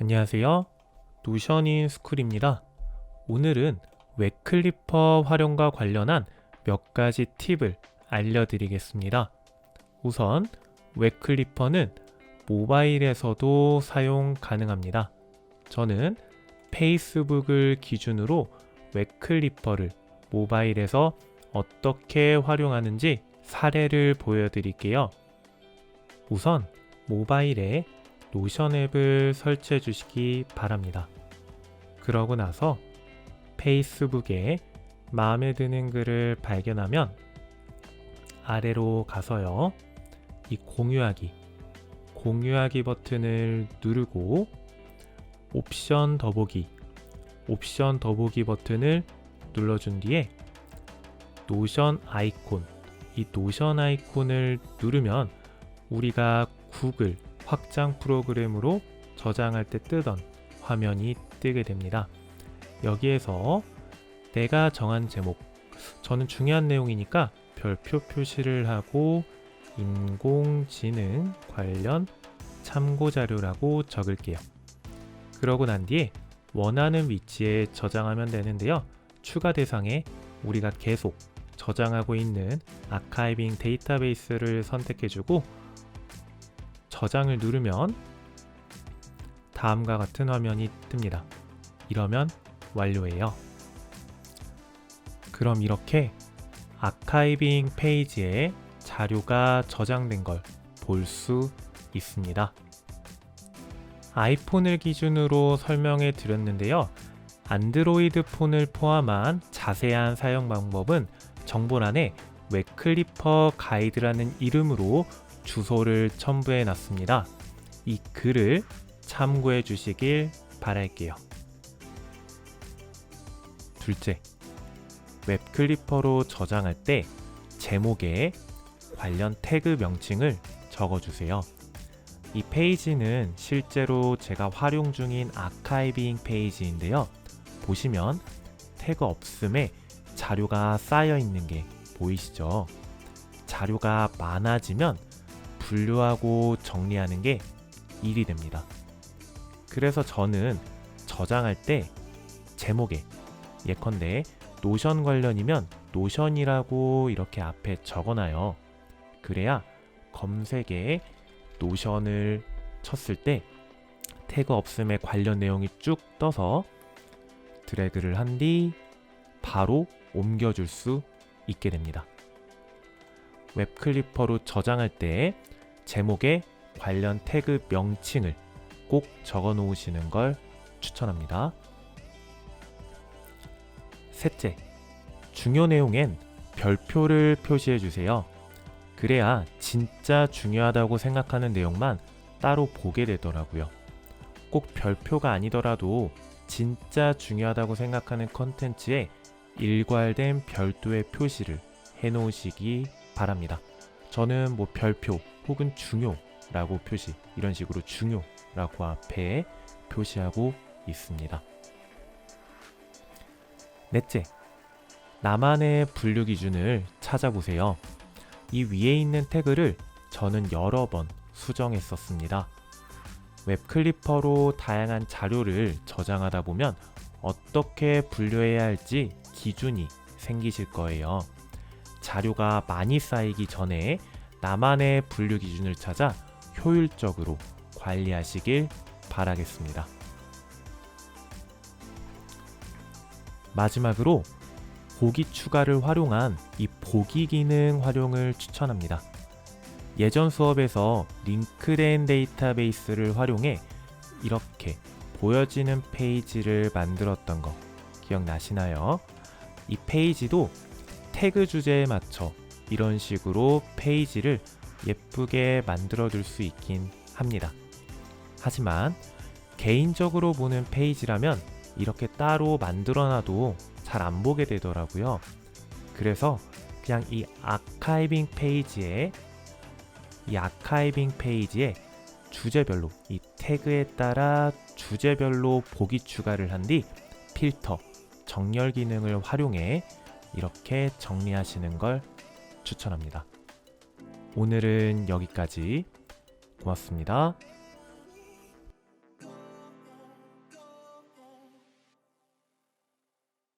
안녕하세요. 노션인 스쿨입니다. 오늘은 웹클리퍼 활용과 관련한 몇 가지 팁을 알려드리겠습니다. 우선 웹클리퍼는 모바일에서도 사용 가능합니다. 저는 페이스북을 기준으로 웹클리퍼를 모바일에서 어떻게 활용하는지 사례를 보여드릴게요. 우선 모바일에 노션 앱을 설치해 주시기 바랍니다. 그러고 나서 페이스북에 마음에 드는 글을 발견하면 아래로 가서요. 이 공유하기, 공유하기 버튼을 누르고 옵션 더보기, 옵션 더보기 버튼을 눌러준 뒤에 노션 아이콘, 이 노션 아이콘을 누르면 우리가 구글 확장 프로그램으로 저장할 때 뜨던 화면이 뜨게 됩니다. 여기에서 내가 정한 제목, 저는 중요한 내용이니까 별표 표시를 하고 인공지능 관련 참고 자료라고 적을게요. 그러고 난 뒤에 원하는 위치에 저장하면 되는데요. 추가 대상에 우리가 계속 저장하고 있는 아카이빙 데이터베이스를 선택해주고 저장을 누르면 다음과 같은 화면이 뜹니다. 이러면 완료예요. 그럼 이렇게 아카이빙 페이지에 자료가 저장된 걸 볼 수 있습니다. 아이폰을 기준으로 설명해 드렸는데요. 안드로이드 폰을 포함한 자세한 사용 방법은 정보란에 웹클리퍼 가이드라는 이름으로 주소를 첨부해 놨습니다. 이 글을 참고해 주시길 바랄게요. 둘째, 웹클리퍼로 저장할 때 제목에 관련 태그 명칭을 적어주세요. 이 페이지는 실제로 제가 활용 중인 아카이빙 페이지인데요. 보시면 태그 없음에 자료가 쌓여 있는 게 보이시죠? 자료가 많아지면 분류하고 정리하는 게 일이 됩니다. 그래서 저는 저장할 때 제목에 예컨대 노션 관련이면 노션이라고 이렇게 앞에 적어놔요. 그래야 검색에 노션을 쳤을 때 태그 없음에 관련 내용이 쭉 떠서 드래그를 한 뒤 바로 옮겨줄 수 있게 됩니다. 웹클리퍼로 저장할 때 제목에 관련 태그 명칭을 꼭 적어 놓으시는 걸 추천합니다. 셋째, 중요 내용엔 별표를 표시해 주세요. 그래야 진짜 중요하다고 생각하는 내용만 따로 보게 되더라고요. 꼭 별표가 아니더라도 진짜 중요하다고 생각하는 컨텐츠에 일괄된 별도의 표시를 해 놓으시기 바랍니다. 저는 뭐 별표 혹은 중요라고 표시 이런 식으로 중요라고 앞에 표시하고 있습니다. 넷째, 나만의 분류 기준을 찾아보세요. 이 위에 있는 태그를 저는 여러 번 수정했었습니다. 웹 클리퍼로 다양한 자료를 저장하다 보면 어떻게 분류해야 할지 기준이 생기실 거예요. 자료가 많이 쌓이기 전에 나만의 분류 기준을 찾아 효율적으로 관리하시길 바라겠습니다. 마지막으로 보기 추가를 활용한 이 보기 기능 활용을 추천합니다. 예전 수업에서 링크된 데이터베이스를 활용해 이렇게 보여지는 페이지를 만들었던 거 기억나시나요? 이 페이지도 태그 주제에 맞춰 이런 식으로 페이지를 예쁘게 만들어 둘수 있긴 합니다. 하지만 개인적으로 보는 페이지라면 이렇게 따로 만들어 놔도 잘 안 보게 되더라고요. 그래서 그냥 이 아카이빙 페이지에 이 아카이빙 페이지에 주제별로 이 태그에 따라 주제별로 보기 추가를 한 뒤 필터, 정렬 기능을 활용해 이렇게 정리하시는 걸 추천합니다. 오늘은 여기까지 고맙습니다.